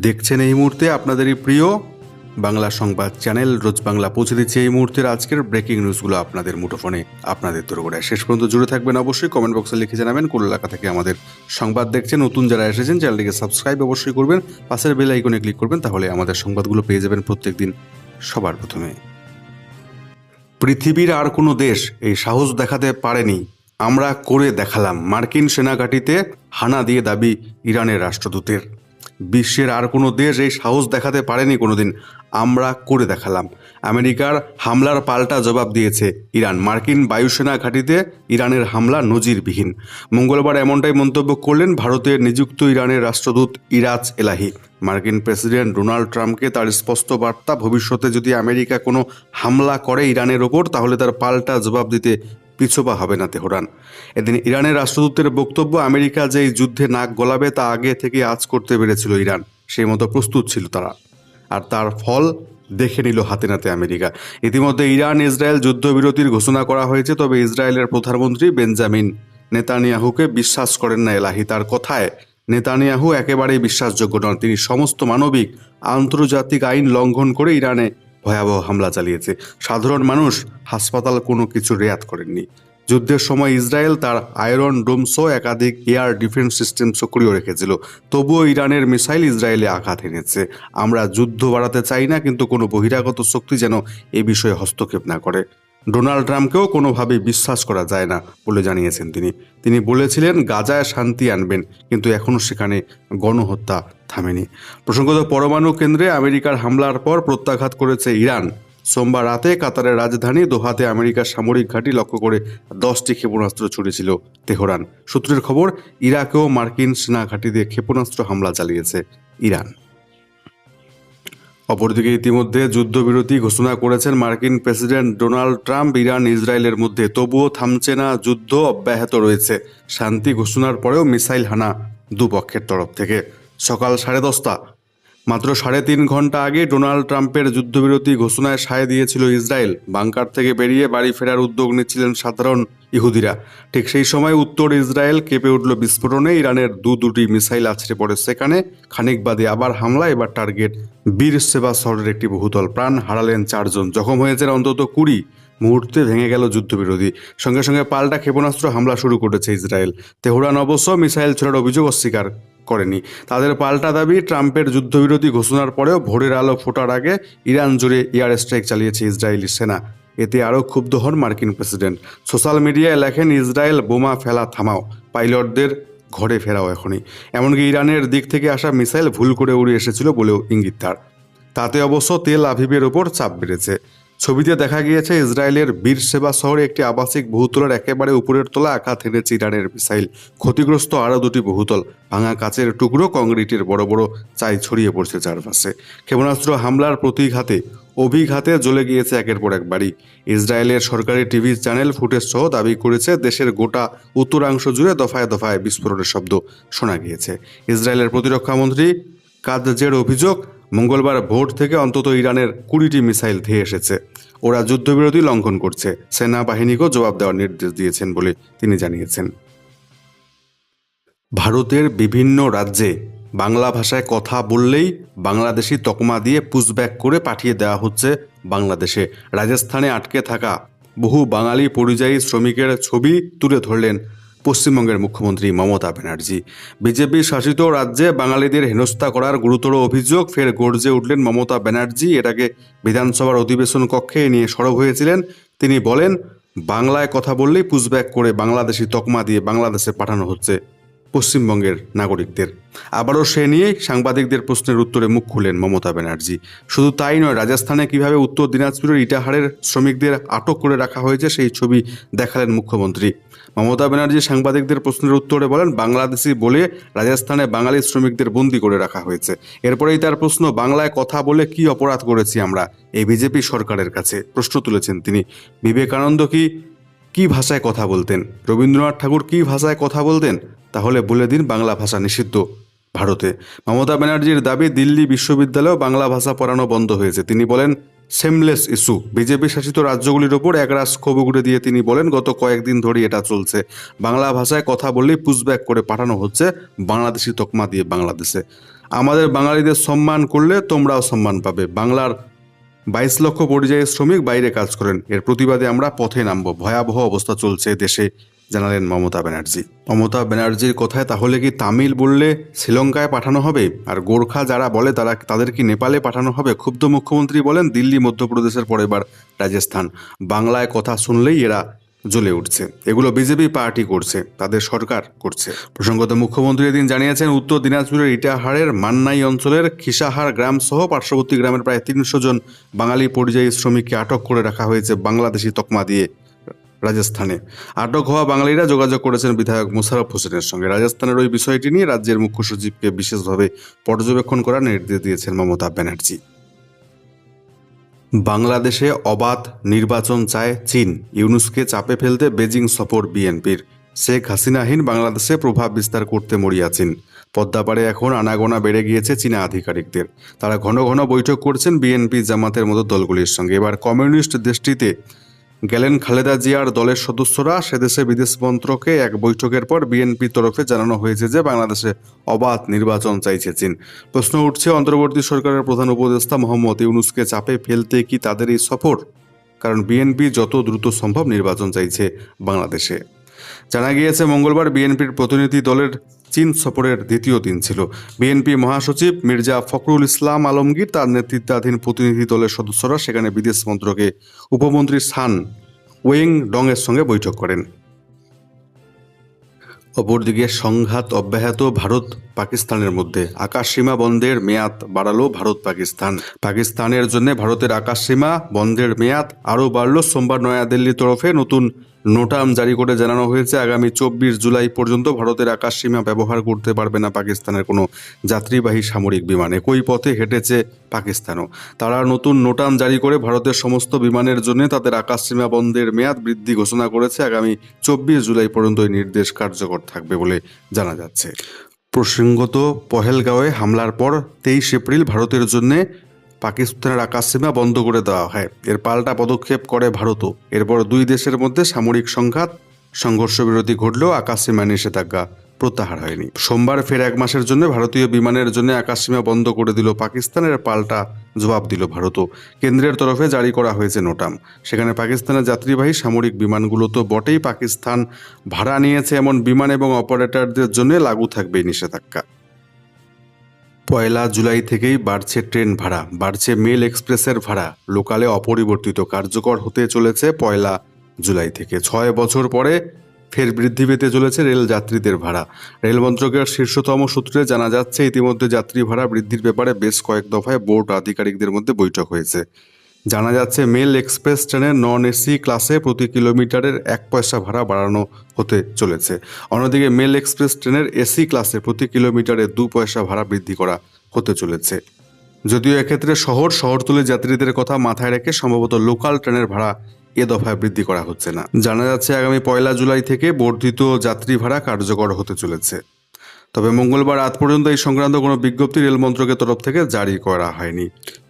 দেখছেন এই মুহূর্তে আপনাদেরই প্রিয় বাংলা সংবাদ চ্যানেল। রোজ বাংলা পৌঁছে দিচ্ছে এই মুহূর্তের আজকের ব্রেকিং নিউজগুলো আপনাদের মুঠোফোনে, আপনাদের দোরগোড়ায়। শেষ পর্যন্ত জুড়ে থাকবেন অবশ্যই কমেন্ট বক্সে লিখে জানাবেন, কোন এলাকা থেকে আমাদের সংবাদ দেখছেন, নতুন যারা এসেছেন, চ্যানেলটিকে সাবস্ক্রাইব অবশ্যই করবেন, পাশের বেল আইকনে ক্লিক করবেন, তাহলে আমাদের সংবাদগুলো পেয়ে যাবেন প্রত্যেকদিন সবার প্রথমে। পৃথিবীর আর কোনো দেশ এই সাহস দেখাতে পারেনি। আমরা করে দেখালাম মার্কিন সেনাঘাঁটিতে হানা দিয়ে দাবি ইরানের রাষ্ট্রদূতের। বিশ্বের আর কোনো দেশ এই সাহস দেখাতে পারেনি কোনোদিন। আমরা করে দেখালাম। আমেরিকার হামলার পাল্টা জবাব দিয়েছে ইরান। মার্কিন বায়ুসেনা ঘাঁটিতে ইরানের হামলা নজিরবিহীন। মঙ্গলবার এমনটাই মন্তব্য করলেন ভারতের নিযুক্ত ইরানের রাষ্ট্রদূত ইরাজ এলাহি। মার্কিন প্রেসিডেন্ট ডোনাল্ড ট্রাম্পকে তার স্পষ্ট বার্তা, ভবিষ্যতে যদি আমেরিকা কোনো হামলা করে ইরানের ওপর, তাহলে তার পাল্টা জবাব দিতে পিছপা হবে না তেহরান। এদিন ইরানের রাষ্ট্রদূতের বক্তব্য, আমেরিকা যে যুদ্ধে নাক গলাবে তা আগে থেকে আজ করতে পেরেছিল ইরান। সেই মতো প্রস্তুত ছিল তারা। আর তার ফল দেখে নিল হাতে নাতে আমেরিকা। ইতিমধ্যে ইরান, ইসরায়েল যুদ্ধবিরতির ঘোষণা করা হয়েছে, তবে ইসরায়েলের প্রধানমন্ত্রী বেঞ্জামিন নেতানিয়াহুকে বিশ্বাস করেন না এলাহি। তার কথায়, নেতানিয়াহু একেবারেই বিশ্বাসযোগ্য নন। তিনি সমস্ত মানবিক, আন্তর্জাতিক আইন লঙ্ঘন করে ইরানে ভয়াবহ হামলা চালিয়েছে। সাধারণ মানুষ হাসপাতাল কোনো কিছু রেয়াত করেননি। যুদ্ধের সময় ইসরায়েল তার আয়রন ডোমসও একাধিক এয়ার ডিফেন্স সিস্টেম সক্রিয় রেখেছিল। তবুও ইরানের মিসাইল ইসরায়েলে আঘাত এনেছে। আমরা যুদ্ধ বাড়াতে চাই না, কিন্তু কোনো বহিরাগত শক্তি যেন এ বিষয়ে হস্তক্ষেপ না করে। ডোনাল্ড ট্রাম্পকেও কোনোভাবেই বিশ্বাস করা যায় না বলে জানিয়েছেন তিনি। তিনি বলেছিলেন, গাজায় শান্তি আনবেন, কিন্তু এখনও সেখানে গণহত্যা থামেনি। প্রসঙ্গত, পরমাণু কেন্দ্রে আমেরিকার হামলার পর প্রত্যাঘাত করেছে ইরান। সোমবার রাতে কাতারের রাজধানী দোহাতে আমেরিকার সামরিক ঘাঁটি লক্ষ্য করে দশটি ক্ষেপণাস্ত্র ছুড়েছিল তেহরান। সূত্রের খবর, ইরাকেও মার্কিন সেনা ঘাঁটিতে ক্ষেপণাস্ত্র হামলা চালিয়েছে ইরান। অপরদিকে ইতিমধ্যে যুদ্ধবিরতি ঘোষণা করেছেন মার্কিন প্রেসিডেন্ট ডোনাল্ড ট্রাম্প। ইরান, ইসরায়েলের মধ্যে তবুও থামছে না, যুদ্ধ অব্যাহত রয়েছে। শান্তি ঘোষণার পরেও মিসাইল হানা দুপক্ষের তরফ থেকে। সকাল সাড়ে দশটা মাত্র সাড়ে তিন ঘণ্টা আগে ডোনাল্ড ট্রাম্পের যুদ্ধবিরতি ঘোষণায় সায় দিয়েছিল ইসরায়েল। বাংকার থেকে বেরিয়ে বাড়ি ফেরার উদ্যোগ নিচ্ছিলেন সাধারণ ইহুদিরা। ঠিক সেই সময় উত্তর ইসরায়েল কেঁপে উঠল বিস্ফোরণে। ইরানের দু দুটি মিসাইল আছড়ে পড়ে সেখানে। খানিক বাদে আবার হামলা, এবার টার্গেট বীর সেবা শহরের একটি বহুতল প্রাণ হারালেন চারজন। জখম হয়েছেন অন্তত কুড়ি। মুহূর্তে ভেঙে গেল যুদ্ধবিরোধী। সঙ্গে সঙ্গে পাল্টা ক্ষেপণাস্ত্র হামলা শুরু করেছে ইসরায়েল। তেহরান অবশ্য মিসাইল ছোড়ার অভিযোগ অস্বীকার করেনি। তাদের পাল্টা দাবি, ট্রাম্পের যুদ্ধবিরোধী ঘোষণার পরেও ভোরের আলো ফোটার আগে ইরান জুড়ে এয়ার স্ট্রাইক চালিয়েছে ইসরায়েলি সেনা। এতে আরও ক্ষুব্ধ হন মার্কিন প্রেসিডেন্ট। সোশ্যাল মিডিয়ায় লেখেন, ইসরায়েল বোমা ফেলা, থামাও। পাইলটদের ঘরে ফেরাও এখনই। এমনকি ইরানের দিক থেকে আসা মিসাইল ভুল করে উড়ে এসেছিল বলেও ইঙ্গিত তার। তাতে অবশ্য তেল আভিবের ওপর চাপ বেড়েছে। ছবিতে দেখা গিয়েছে ইসরায়েলের বীর সেবা শহরে একটি আবাসিক বহুতলের একেবারে উপরের তলা আঘাত এনেছে ইরানের মিসাইল। ক্ষতিগ্রস্ত আরও দুটি বহুতল, ভাঙা কাচের টুকরো, কংক্রিটের বড় বড় চাই ছড়িয়ে পড়ছে চারপাশে। ক্ষেপণাস্ত্র হামলার প্রতিঘাতে, অভিঘাতে জ্বলে গিয়েছে একের পর এক বাড়ি। ইসরায়েলের সরকারি টিভি চ্যানেল ফুটেজ সহ দাবি করেছে, দেশের গোটা উত্তরাংশ জুড়ে দফায় দফায় বিস্ফোরণের শব্দ শোনা গিয়েছে। ইসরায়েলের প্রতিরক্ষামন্ত্রী কাদজের অভিযোগ মঙ্গলবার ভোট থেকে অন্তত ইরানের কুড়িটি মিসাইল ধেয়ে এসেছে। ওরা যুদ্ধবিরতি লঙ্ঘন করছে। সেনাবাহিনীকেও জবাব দেওয়ার নির্দেশ দিয়েছেন বলে তিনি জানিয়েছেন। ভারতের বিভিন্ন রাজ্যে বাংলা ভাষায় কথা বললেই বাংলাদেশি তকমা দিয়ে পুশব্যাক করে পাঠিয়ে দেওয়া হচ্ছে বাংলাদেশে। রাজস্থানে আটকে থাকা বহু বাঙালি পরিযায়ী শ্রমিকের ছবি তুলে ধরলেন পশ্চিমবঙ্গের মুখ্যমন্ত্রী মমতা ব্যানার্জি। বিজেপি শাসিত রাজ্যে বাঙালিদের হেনস্থা করার গুরুতর অভিযোগ ফের গর্জে উঠলেন মমতা ব্যানার্জি। এটাকে বিধানসভার অধিবেশন কক্ষে নিয়ে সরব হয়েছিলেন। তিনি বলেন, বাংলায় কথা বললেই পুশব্যাক করে বাংলাদেশি তকমা দিয়ে বাংলাদেশে পাঠানো হচ্ছে। পশ্চিমবঙ্গের নাগরিকদের। আবারও সে নিয়ে সাংবাদিকদের প্রশ্নের উত্তরে মুখ খুলেন মমতা ব্যানার্জি। শুধু তাই নয়, রাজস্থানে কীভাবে উত্তর দিনাজপুরের ইটাহারের শ্রমিকদের আটক করে রাখা হয়েছে সেই ছবি দেখালেন মুখ্যমন্ত্রী। মমতা ব্যানার্জি সাংবাদিকদের প্রশ্নের উত্তরে বলেন, বাংলাদেশি বলে রাজস্থানে বাঙালি শ্রমিকদের বন্দি করে রাখা হয়েছে। এরপরেই তার প্রশ্ন, বাংলায় কথা বলে কি অপরাধ করেছি আমরা? এই বিজেপি সরকারের কাছে প্রশ্ন তুলেছেন তিনি। বিবেকানন্দ কি কি ভাষায় কথা বলতেন? রবীন্দ্রনাথ ঠাকুর কি ভাষায় কথা বলতেন? তাহলে বলে দিন বাংলা ভাষা নিষিদ্ধ। ভারতে মমতা ব্যানার্জির দাবি, দিল্লি বিশ্ববিদ্যালয়েও বাংলা ভাষা পড়ানো বন্ধ হয়েছে। তিনি বলেন সেমলেস ইস্যু বিজেপি শাসিত রাজ্যগুলির ওপর একরাশ ক্ষোভ উগড়ে দিয়ে তিনি বলেন, গত কয়েকদিন ধরে এটা চলছে। বাংলা ভাষায় কথা বললেই পুশব্যাক করে পাঠানো হচ্ছে বাংলাদেশি তকমা দিয়ে বাংলাদেশে। আমাদের বাঙালিদের সম্মান করলে তোমরাও সম্মান পাবে। বাংলার বাইশ লক্ষ পর্যায়ে শ্রমিক বাইরে কাজ করেন। এর প্রতিবাদে আমরা পথে নামব। ভয়াবহ অবস্থা চলছে দেশে, জানালেন মমতা ব্যানার্জি। মমতা ব্যানার্জির কথায় তাহলে কি তামিল বললে শ্রীলঙ্কায় পাঠানো হবে? আর গোর্খা যারা বলে তারা, তাদের কি নেপালে পাঠানো হবে? ক্ষুব্ধ মুখ্যমন্ত্রী বলেন, দিল্লি, মধ্যপ্রদেশের পরে এবার রাজস্থান। বাংলায় কথা শুনলেই এরা জ্বলে উঠছে। এগুলো বিজেপি পার্টি করছে, তাদের সরকার করছে। প্রসঙ্গত মুখ্যমন্ত্রী এদিন জানিয়েছেন, উত্তর দিনাজপুরের ইটাহারের মান্নাই অঞ্চলের খিসাহার গ্রাম সহ পার্শ্ববর্তী গ্রামের প্রায় তিনশো জন বাঙালি পরিযায়ী শ্রমিককে আটক করে রাখা হয়েছে বাংলাদেশি তকমা দিয়ে রাজস্থানে। আটক হওয়া বাঙালিরা যোগাযোগ করেছেন বিধায়ক মোশারফ হোসেনের সঙ্গে। রাজস্থানের ওই বিষয়টি নিয়ে রাজ্যের মুখ্য সচিবকে বিশেষভাবে পর্যবেক্ষণ করার নির্দেশ দিয়েছেন মমতা ব্যানার্জি। বাংলাদেশে অবাধ নির্বাচন চায় চীন। ইউনুসকে চাপে ফেলতে বেজিং সফর বিএনপির। শেখ হাসিনাহীন বাংলাদেশে প্রভাব বিস্তার করতে মরিয়াছেন পদ্মাপাড়ে এখন আনাগোনা বেড়ে গিয়েছে চীনা আধিকারিকদের। তারা ঘন ঘন বৈঠক করছেন বিএনপি জামাতের মতো দলগুলির সঙ্গে। এবার কমিউনিস্ট দেশটিতে গেলেন খালেদা জিয়ার দলের সদস্যরা। সেদেশে বিদেশ মন্ত্রকে এক বৈঠকের পর বিএনপি তরফে জানানো হয়েছে যে বাংলাদেশে অবাধ নির্বাচন চাইছে চীন। প্রশ্ন উঠছে, অন্তর্বর্তী সরকারের প্রধান উপদেষ্টা মোহাম্মদ ইউনুসকে চাপে ফেলতে কি তাদের এই সফর? কারণ বিএনপি যত দ্রুত সম্ভব নির্বাচন চাইছে বাংলাদেশে। জানা গিয়েছে, মঙ্গলবার বিএনপির প্রতিনিধি দলের চীন সফরের দ্বিতীয় দিন ছিল। বিএনপি মহাসচিব মির্জা ফখরুল ইসলাম আলমগীর তার নেতৃত্বাধীন প্রতিনিধি দলের সদস্যরা সেখানে বিদেশ মন্ত্রকে উপমন্ত্রী সান ওয়েং ডংয়ের সঙ্গে বৈঠক করেন। অপরদিকে সংঘাত অব্যাহত ভারত পাকিস্তানের মধ্যে। আকাশসীমা বন্ধের মেয়াদ বাড়ালো ভারত পাকিস্তান। পাকিস্তানের জন্য ভারতের আকাশসীমা বন্ধের মেয়াদ আরও বাড়ল। সোমবার নয়াদিল্লির তরফে নতুন নোটাম জারি করে জানানো হয়েছে, আগামী চব্বিশ জুলাই পর্যন্ত ভারতের আকাশসীমা ব্যবহার করতে পারবে না পাকিস্তানের কোনো যাত্রীবাহী সামরিক বিমান। একই পথে হেঁটেছে পাকিস্তানও। তারা নতুন নোটাম জারি করে ভারতের সমস্ত বিমানের জন্য তাদের আকাশসীমা বন্ধের মেয়াদ বৃদ্ধি ঘোষণা করেছে। আগামী চব্বিশ জুলাই পর্যন্ত এই নির্দেশ কার্যকর থাকবে বলে জানা যাচ্ছে। প্রসঙ্গত, পহেলগাঁওয়ে হামলার পর তেইশ এপ্রিল ভারতের জন্য পাকিস্তানের আকাশসীমা বন্ধ করে দেওয়া হয়। এর পাল্টা পদক্ষেপ করে ভারতও। এরপর দুই দেশের মধ্যে সামরিক সংঘাত, সংঘর্ষ বিরতি ঘটলেও আকাশসীমা নিষেধাজ্ঞা প্রত্যাহার হয়নি। সোমবার ফের এক মাসের জন্য ভারতীয় বিমানের জন্য আকাশসীমা বন্ধ করে দিল পাকিস্তানের পাল্টা জবাব দিল ভারতও। কেন্দ্রের তরফে জারি করা হয়েছে নোটাম। সেখানে পাকিস্তানের যাত্রীবাহী সামরিক বিমানগুলো তো বটেই। পাকিস্তান ভাড়া নিয়েছে এমন বিমান এবং অপারেটরদের জন্য লাগু থাকবে নিষেধাজ্ঞা। পয়লা জুলাই থেকেই বাড়ছে ট্রেন ভাড়া, বাড়ছে মেল এক্সপ্রেসের ভাড়া। লোকালে অপরিবর্তিত কার্যকর হতে চলেছে পয়লা জুলাই থেকে। ছয় বছর পরে ফের বৃদ্ধি পেতে চলেছে রেল যাত্রীদের ভাড়া। রেল মন্ত্রকের শীর্ষতম সূত্রে জানা যাচ্ছে, ইতিমধ্যে যাত্রী ভাড়া বৃদ্ধির ব্যাপারে বেশ কয়েক দফায় বোর্ড আধিকারিকদের মধ্যে বৈঠক হয়েছে। জানা যাচ্ছে, মেল এক্সপ্রেস ট্রেনের নন এসি ক্লাসে প্রতি কিলোমিটারের এক পয়সা ভাড়া বাড়ানো হতে চলেছে। অন্যদিকে, মেল এক্সপ্রেস ট্রেনের এসি ক্লাসে প্রতি কিলোমিটারে দু পয়সা ভাড়া বৃদ্ধি করা হতে চলেছে। যদিও এক্ষেত্রে শহর, শহরতলি যাত্রীদের কথা মাথায় রেখে সম্ভবত লোকাল ট্রেনের ভাড়া এ দফায় বৃদ্ধি করা হচ্ছে না। জানা যাচ্ছে, আগামী পয়লা জুলাই থেকে বর্ধিত যাত্রী ভাড়া কার্যকর হতে চলেছে। তবে মঙ্গলবার রাত পর্যন্ত এই সংক্রান্ত কোনো বিজ্ঞপ্তি রেল মন্ত্রকের তরফ থেকে জারি করা হয়নি।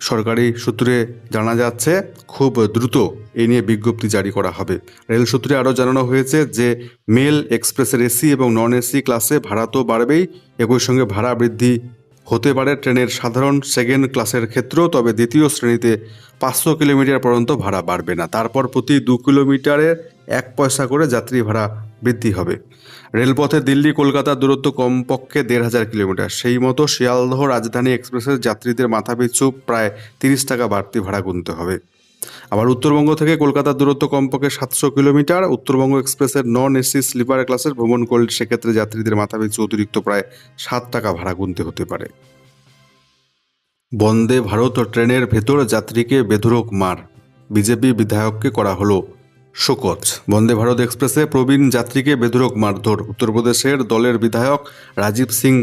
সরকারি সূত্রে জানা যাচ্ছে, খুব দ্রুত এই নিয়ে বিজ্ঞপ্তি জারি করা হবে। রেল সূত্রে আরও জানানো হয়েছে যে, মেল এক্সপ্রেসের এসি এবং নন এসি ক্লাসে ভাড়া তো বাড়বেই, একই সঙ্গে ভাড়া বৃদ্ধি হতে পারে ট্রেনের সাধারণ সেকেন্ড ক্লাসের ক্ষেত্রেও, তবে দ্বিতীয় শ্রেণীতে পাঁচশো কিলোমিটার পর্যন্ত ভাড়া বাড়বে না। তারপর প্রতি দু কিলোমিটারে এক পয়সা করে যাত্রী ভাড়া বৃদ্ধি হবে। রেলপথে দিল্লি, কলকাতার দূরত্ব কমপক্ষে দেড় হাজার কিলোমিটার। সেই মতো শিয়ালদহ রাজধানী এক্সপ্রেসের যাত্রীদের মাথাপিছু প্রায় তিরিশ টাকা বাড়তি ভাড়া গুনতে হবে। আবার উত্তরবঙ্গ থেকে কলকাতার দূরত্ব কমপক্ষে সাতশো কিলোমিটার। উত্তরবঙ্গ এক্সপ্রেসের নন এসি স্লিপার ক্লাসের ভ্রমণ করলে সেক্ষেত্রে যাত্রীদের মাথাপিছু অতিরিক্ত প্রায় সাত টাকা ভাড়া গুনতে হতে পারে। বন্দে ভারত ট্রেনের ভেতর যাত্রীকে বেধরক মার। বিজেপি বিধায়ককে করা হলো শোকজ। বন্দে ভারত এক্সপ্রেসে প্রবীণ যাত্রীকে বেধরক মারধর। উত্তরপ্রদেশের দলের বিধায়ক রাজীব সিং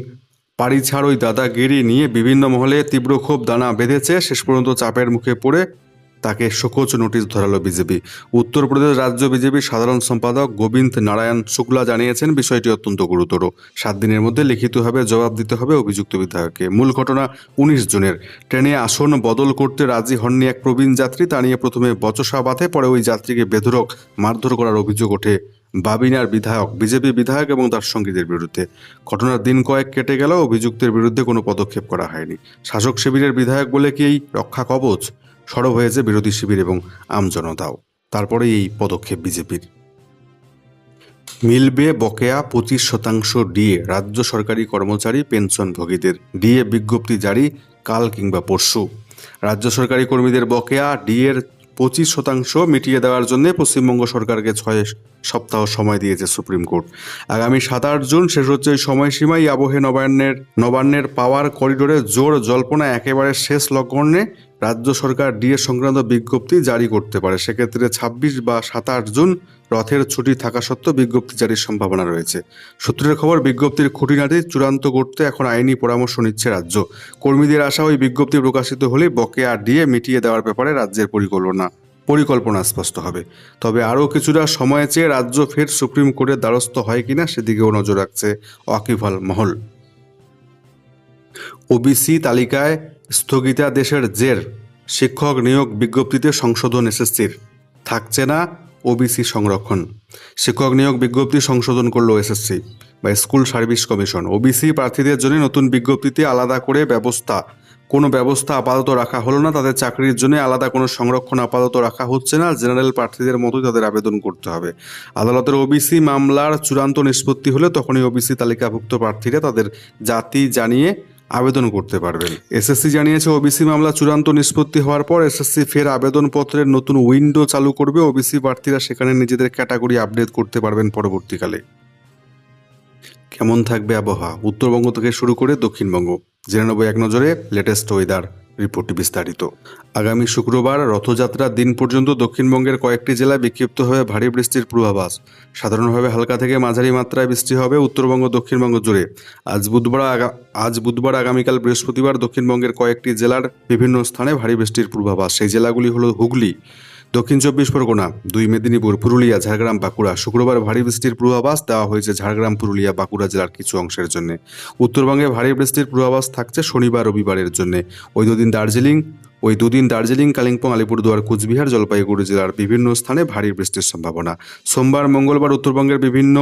পাড়িছাড় ওই দাদাগিরি নিয়ে বিভিন্ন মহলে তীব্র ক্ষোভ দানা বেঁধেছে। শেষ পর্যন্ত চাপের মুখে পড়ে তাকে শোকজ নোটিশ ধরালো বিজেপি। উত্তরপ্রদেশ রাজ্য বিজেপির সাধারণ সম্পাদক গোবিন্দ নারায়ণ শুক্লা জানিয়েছেন, বিষয়টি অত্যন্ত গুরুতর। সাত দিনের মধ্যে লিখিতভাবে জবাব দিতে হবে অভিযুক্ত বিধায়ককে। মূল ঘটনা উনিশ জনের। ট্রেনে আসন বদল করতে রাজি হননি এক প্রবীণ যাত্রী, তা নিয়ে প্রথমে বচসা বাঁধে, পরে ওই যাত্রীকে বেধরক মারধর করার অভিযোগ ওঠে বাবিনার বিধায়ক। বিজেপি বিধায়ক এবং তার সঙ্গীদের বিরুদ্ধে। ঘটনার দিন কয়েক কেটে গেল অভিযুক্তের বিরুদ্ধে কোনো পদক্ষেপ করা হয়নি। শাসক শিবিরের বিধায়ক বলে কি এই রক্ষা কবচ? সরব হয়েছে বিরোধী শিবির এবং আমজনতাও তারপরে এই পদক্ষেপ বিজেপির। মিলবে বকেয়া পঁচিশ শতাংশ ডিএ, রাজ্য সরকারি কর্মচারী পেনশনভোগীদের ডিএ বিজ্ঞপ্তি জারি কাল কিংবা পরশু। রাজ্য সরকারি কর্মীদের বকেয়া ডিএর পঁচিশ শতাংশ মিটিয়ে দেওয়ার জন্য পশ্চিমবঙ্গ সরকারকে ছয় সপ্তাহ সময় দিয়েছে সুপ্রিম কোর্ট। আগামী সাত আট জুন, শেষ হচ্ছে এই সময়সীমায় আবহে নবান্নের নবান্নের পাওয়ার করিডোরে জোর জল্পনা, একেবারে শেষ লগ্নে রাজ্য সরকার ডিএ সংক্রান্ত বিজ্ঞপ্তি জারি করতে পারে। সেক্ষেত্রে ছাব্বিশ বা সাতাশ জুন রথের ছুটি থাকা সত্ত্বেও বিজ্ঞপ্তি জারির সম্ভাবনা রয়েছে। সূত্রের খবর, বিজ্ঞপ্তির খুঁটিনাটি চূড়ান্ত করতে এখন আইনি পরামর্শ নিচ্ছে রাজ্য। কর্মীদের আশা ওই বিজ্ঞপ্তি প্রকাশিত হলে বকেয়া ডিএ মিটিয়ে দেওয়ার ব্যাপারে রাজ্যের পরিকল্পনা পরিকল্পনা স্পষ্ট হবে। তবে আরও কিছুটা সময় চেয়ে রাজ্য ফের সুপ্রিম কোর্টের দ্বারস্থ হয় কিনা সেদিকেও নজর রাখছে ওয়াকিফাল মহল। ওবিসি তালিকায় স্থগিতাদেশের জের, শিক্ষক নিয়োগ বিজ্ঞপ্তিতে সংশোধন এসএসসির। থাকছে না ওবিসি সংরক্ষণ। শিক্ষক নিয়োগ বিজ্ঞপ্তি সংশোধন করল এসএসসি বা স্কুল সার্ভিস কমিশন। ওবিসি প্রার্থীদের জন্য নতুন বিজ্ঞপ্তিতে আলাদা করে ব্যবস্থা। কোনো ব্যবস্থা আপাতত রাখা হলো না, তাদের চাকরির জন্য আলাদা কোনো সংরক্ষণ আপাতত রাখা হচ্ছে না, জেনারেল প্রার্থীদের মতোই তাদের আবেদন করতে হবে। আদালতের ওবিসি মামলার চূড়ান্ত নিষ্পত্তি হলে তখনই ওবিসি তালিকাভুক্ত প্রার্থীরা তাদের জাতি জানিয়ে আবেদন করতে পারবেন। এসএসসি জানিয়েছে ওবিসি মামলা চূড়ান্ত নিষ্পত্তি হওয়ার পর এসএসসি ফের আবেদনপত্রের নতুন উইন্ডো চালু করবে। ওবিসি প্রার্থীরা সেখানে নিজেদের ক্যাটাগরি আপডেট করতে পারবেন পরবর্তীকালে। কেমন থাকবে আবহাওয়া? উত্তরবঙ্গ থেকে শুরু করে দক্ষিণবঙ্গ। জেনে নেব এক নজরে লেটেস্ট ওয়েদার রিপোর্টটি বিস্তারিত। আগামী শুক্রবার রথযাত্রার দিন পর্যন্ত দক্ষিণবঙ্গের কয়েকটি জেলায় বিক্ষিপ্ত বিক্ষিপ্তভাবে ভারী বৃষ্টির পূর্বাভাস। সাধারণভাবে হালকা থেকে মাঝারি মাত্রায় বৃষ্টি হবে উত্তরবঙ্গ, দক্ষিণবঙ্গ জুড়ে। আজ বুধবার আজ বুধবার আগামীকাল বৃহস্পতিবার দক্ষিণবঙ্গের কয়েকটি জেলার বিভিন্ন স্থানে ভারী বৃষ্টির পূর্বাভাস। সেই জেলাগুলি হলো হুগলি দক্ষিণ চব্বিশ পরগনা, দুই মেদিনীপুর, পুরুলিয়া, ঝাড়গ্রাম, বাঁকুড়া। শুক্রবার ভারী বৃষ্টির পূর্বাভাস দেওয়া হয়েছে ঝাড়গ্রাম, পুরুলিয়া, বাঁকুড়া জেলার কিছু অংশের জন্য। উত্তরবঙ্গে ভারী বৃষ্টির পূর্বাভাস থাকছে শনিবার, রবিবারের জন্য। ওই দুদিন দার্জিলিং, ওই দুদিন দার্জিলিং, কালিম্পং, আলিপুরদুয়ার, কুচবিহার, জলপাইগুড়ি জেলার বিভিন্ন স্থানে ভারী বৃষ্টির সম্ভাবনা। সোমবার, মঙ্গলবার উত্তরবঙ্গের বিভিন্ন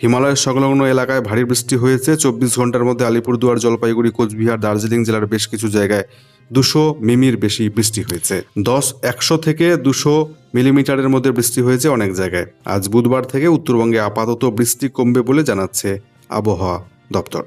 হিমালয় সংলগ্ন এলাকায় ভারী বৃষ্টি হয়েছে। চব্বিশ ঘণ্টার মধ্যে আলিপুরদুয়ার, জলপাইগুড়ি, কোচবিহার, দার্জিলিং জেলার বেশ কিছু জায়গায় দুশো মিমির বেশি বৃষ্টি হয়েছে। দশ একশো থেকে দুশো মিলিমিটারের মধ্যে বৃষ্টি হয়েছে অনেক জায়গায়। আজ বুধবার থেকে উত্তরবঙ্গে আপাতত বৃষ্টি কমবে বলে জানাচ্ছে আবহাওয়া দপ্তর।